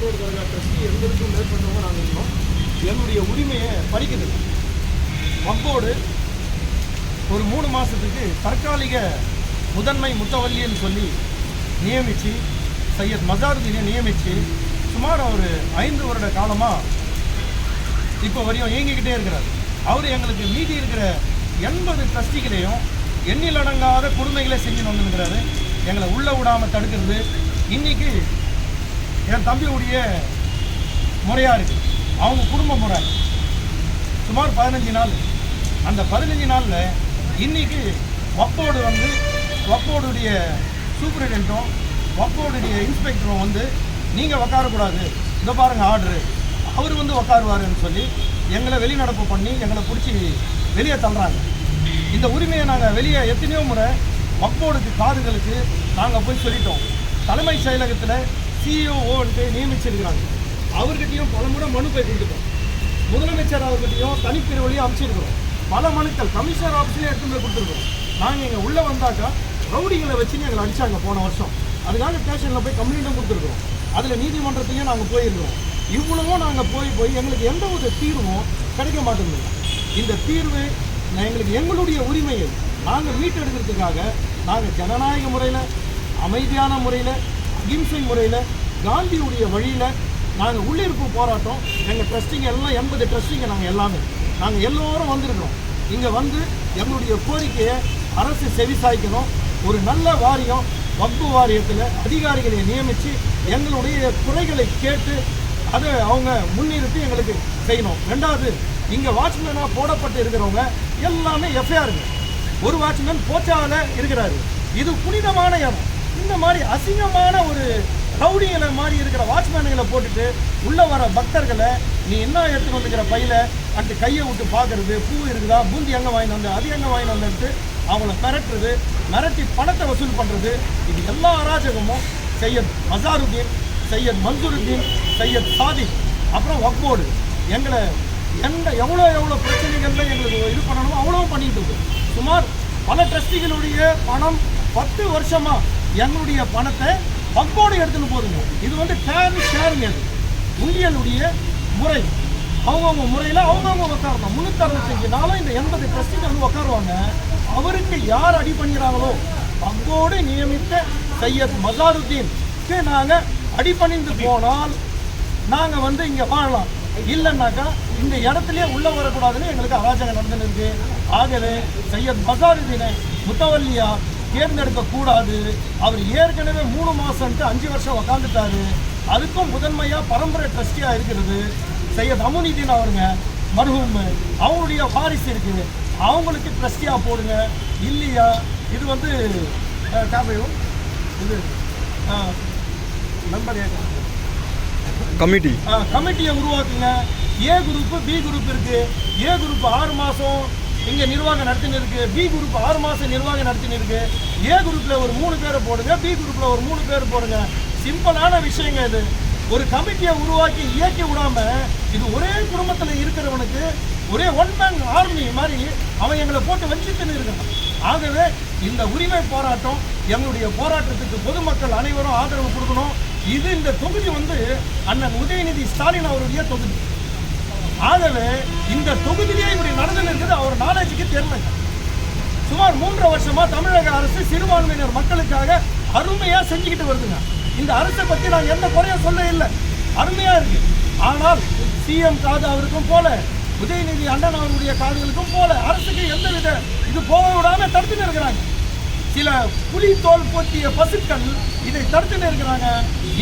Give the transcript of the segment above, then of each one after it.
முன்னோடி கழக ட்ரஸ்டி எங்களுக்கும் மேற்பட்டவங்க நாங்கள் இருந்தோம் என்னுடைய உரிமையை பறிக்குது வம்போடு ஒரு மூணு மாதத்துக்கு தற்காலிக முதன்மை முத்தவல்லின்னு சொல்லி நியமித்து சையத் மசாருதீனை நியமித்து சுமார் ஒரு ஐந்து வருட காலமாக இப்போ வரையும் இயங்கிக்கிட்டே இருக்கிறார். அவர் எங்களுக்கு மீதி இருக்கிற எண்பது ட்ரஸ்டிகளையும் எண்ணிலடங்காத கொடுமைகளை செஞ்சு வந்துருக்கிறாரு எங்களை உள்ளே விடாமல் தடுக்கிறது. இன்னைக்கு என் தம்பியுடைய முறையாக இருக்குது அவங்க குடும்ப முறை. சுமார் பதினஞ்சு நாள். அந்த பதினஞ்சு நாளில் இன்னைக்கு வப்போடு வந்து வப்போடுடைய சூப்பரிடென்ட்டும் வப்போடுடைய இன்ஸ்பெக்டரும் வந்து நீங்கள் உக்காரக்கூடாது. இந்த பாருங்கள் ஆர்டரு அவர் வந்து உக்காருவாருன்னு சொல்லி எங்களை வெளிநடப்பு பண்ணி எங்களை பிடிச்சி வெளியே தள்ளுறாங்க. இந்த உரிமையை நாங்கள் வெளியே எத்தனையோ முறை வப்போடுக்கு காதுகளுக்கு நாங்கள் போய் சொல்லிட்டோம். தலைமை செயலகத்தில் சிஇஓன்ட்டு நியமிச்சிருக்கிறாங்க. அவர்கிட்டயும் பல முறை மனு போய் கொடுத்துட்டோம். முதலமைச்சர் அவர்கிட்டையும் தனிப்பிரிவுலையும் அமைச்சிருக்கிறோம் பல மனுக்கள் கமிஷனர் ஆஃபீஸ்லேயும் எடுத்து போய் கொடுத்துருக்கோம் நாங்கள் இங்கே உள்ளே வந்தாக்கா ரவுடிகளை வச்சுன்னு எங்களை அடிச்சாங்க போன வருஷம். அதுக்காக ஸ்டேஷனில் போய் கம்ப்ளைண்ட்டும் கொடுத்துருக்கோம் அதில் நீதிமன்றத்துலேயும் நாங்கள் போயிருக்கிறோம். இவ்வளவும் நாங்கள் போய் போய் எங்களுக்கு எந்த ஒரு தீர்வும் கிடைக்க மாட்டேங்குது. இந்த தீர்வு நான் எங்களுக்கு எங்களுடைய உரிமையை நாங்கள் மீட்டெடுக்கிறதுக்காக நாங்கள் ஜனநாயக முறையில் அமைதியான முறையில் அகிம்சை முறையில் காந்தியுடைய வழியில் நாங்கள் உள்ளிருப்பு போராட்டம். எங்கள் ட்ரஸ்டிங் எல்லாம் எண்பது ட்ரஸ்டிங்க நாங்கள் எல்லாமே. நாங்கள் எல்லோரும் வந்திருக்கிறோம். இங்கே வந்து எங்களுடைய கோரிக்கையை அரசு செவிசாய்க்கணும். ஒரு நல்ல வாரியம் வக்பு வாரியத்தில் அதிகாரிகளை நியமித்து எங்களுடைய குறைகளை கேட்டு அதை அவங்க முன்னிறுத்தி எங்களுக்கு செய்யணும். ரெண்டாவது இங்கே வாட்ச்மேனாக போடப்பட்டு இருக்கிறவங்க எல்லாமே எஃப்ஐஆருங்க ஒரு வாட்ச்மேன் போச்சாவில் இருக்கிறாரு. இது புனிதமான இடம். இந்த மாதிரி அசிங்கமான ஒரு ரவுடிகளை மாதிரி இருக்கிற வாட்ச்மேனுங்களை போட்டுட்டு உள்ளே வர பக்தர்களை நீ என்ன எடுத்துட்டு வந்துக்கிற பையில? அட்டு கையை விட்டு பார்க்கறது பூ இருக்குதா? பூந்தி எங்கே வாங்கி வந்த? அது எங்கே வாங்கி வந்துட்டு அவங்கள மிரட்டுறது மிரட்டி பணத்தை வசூல் பண்ணுறது இது எல்லா அராஜகமும் சையத் மசாருதீன் சையத் மன்சூருத்தீன் சையத் சாதிக் அப்புறம் வக்போர்டு. எங்களை எந்த எவ்வளோ எவ்வளோ பிரச்சனைகள்ல எங்களுக்கு இது பண்ணணுமோ அவ்வளோ பண்ணிட்டு இருக்கு. சுமார் பல ட்ரஸ்டிகளுடைய பணம் பத்து வருஷமாக எங்களுடைய பணத்தை பக்கோடு எடுத்துன்னு போதுங்க. இது வந்து டேர் ஷேருங்க அது. உண்டியலுடைய முறை. அவங்கவுங்க முறையில் அவங்கவுங்க உட்காரணும் முன்னூத்தி அறுபத்தஞ்சு நாளும் இந்த எண்பது ட்ரஸ்டிங்க வந்து உட்காருவாங்க அவருக்கு யார் அடி பண்ணுறாங்களோ பங்கோடு நியமித்த சையத் மசாருத்தீனுக்கு நாங்கள் அடிபணிந்து போனால் நாங்கள் வந்து இங்கே வாழலாம். இல்லைன்னாக்கா இந்த இடத்துலயே உள்ளே வரக்கூடாதுன்னு எங்களுக்கு அராஜகம் நடந்துருக்கு ஆகவே சையத் மசாருதீனை முத்தவல்லியா தேர்ந்தெடுக்க கூடாது அவர் ஏற்கனவே மூணு மாசம்ட்டு அஞ்சு வருஷம் உக்காந்துட்டாரு. அதுக்கும் முதன்மையா பரம்பரை ட்ரஸ்டியா இருக்கிறது சையத் அமுனிதீன் அவருங்க மருகும் அவங்களுடைய வாரிசு இருக்கு. அவங்களுக்கு ட்ரஸ்டியா போடுங்க. இல்லையா? இது வந்து காப்பையும் இது நம்பர் கமிட்டி. கமிட்டியை உருவாக்குங்க. ஏ குரூப் பி குரூப் இருக்கு. ஏ குரூப் ஆறு மாசம் இங்கே நிர்வாகம் நடத்தின்னு பி குரூப் ஆறு மாதம் நிர்வாகம் நடத்தினிருக்கு ஏ குரூப்பில் ஒரு மூணு பேரை போடுங்க பி குரூப்பில் ஒரு மூணு பேர் போடுங்க. சிம்பிளான விஷயங்க இது. ஒரு கமிட்டியை உருவாக்கி இயக்கி விடாம இது ஒரே குடும்பத்தில் இருக்கிறவனுக்கு ஒரே ஒன் மேன் ஆர்மி மாதிரி அவன் எங்களை போட்டு வஞ்சித்துன்னு இருக்கான். ஆகவே இந்த உரிமை போராட்டம் எங்களுடைய போராட்டத்துக்கு பொதுமக்கள் அனைவரும் ஆதரவு கொடுக்கணும். இது இந்த தொகுதி வந்து அண்ணன் உதயநிதி ஸ்டாலின் அவருடைய தொகுதி. ஆகவே இந்த தொகுதியிலே இப்படி நடந்துன்னு அவர் நாலேஜுக்கு தெரியல சுமார் மூன்றரை வருஷமா தமிழக அரசு சிறுபான்மையினர் மக்களுக்காக அருமையா செஞ்சுக்கிட்டு வருதுங்க. இந்த அரசை பத்தி நான் எந்த குறையும் சொல்ல இல்லை. அருமையா இருக்கு. ஆனால் சிஎம் காது அவருக்கும் போல உதயநிதி அண்ணன் அவருடைய காதுகளுக்கும் போல அரசுக்கு எந்த வித இது போக விடாம தடுத்துன்னு இருக்கிறாங்க. சில புலி தோல் போத்திய பசுக்கள் இதை தடுத்துன்னு இருக்கிறாங்க.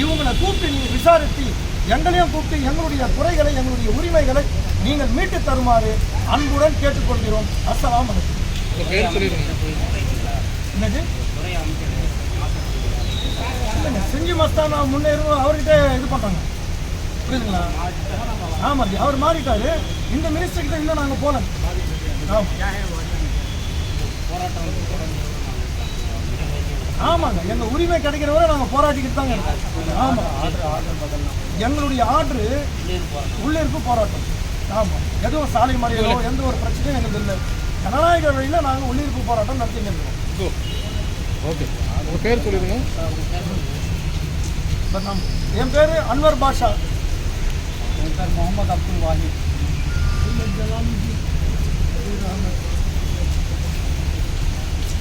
இவங்களை கூப்பிட்டு நீங்க விசாரித்து எங்களையும் கூப்பிட்டு எங்களுடைய குறைகளை எங்களுடைய உரிமைகளை நீங்கள் மீட்டு தருமாறு அன்புடன் கேட்டுக்கொள்கிறோம். அஸ்ஸலாமு என்னது? இல்லைங்க செஞ்சு மஸ்தானா முன்னேறும் அவர்கிட்ட இது பண்ணுறாங்க புரியுதுங்களா? ஆமாம் அவர் மாறிட்டாரு. இந்த மினிஸ்டர் கிட்ட இன்னும் நாங்கள் போகல. ஆமாம். ஆமாங்க. எங்கள் உரிமை கிடைக்கிற வரை நாங்கள் போராட்டிக்கிட்டு தாங்க இருக்கோம். ஆமாம் ஆர்டர் ஆர்டர் பதிலாம் எங்களுடைய ஆர்டரு உள்ளே இருக்கும் போராட்டம். ஆமாம் எதுவும் சாலை மறியலோ எந்த ஒரு பிரச்சனையும் எங்களுக்கு இல்லை. ஜனநாயக வழியில நாங்கள் உள்ளிருப்பு போராட்டம் நடத்திட்டு இருக்கோம். ஓகே உங்கள் பேர் சொல்லிடுங்க என் பேர் அன்வர் பாஷா. என் பேர் முகமது அப்துல் வாஹித்.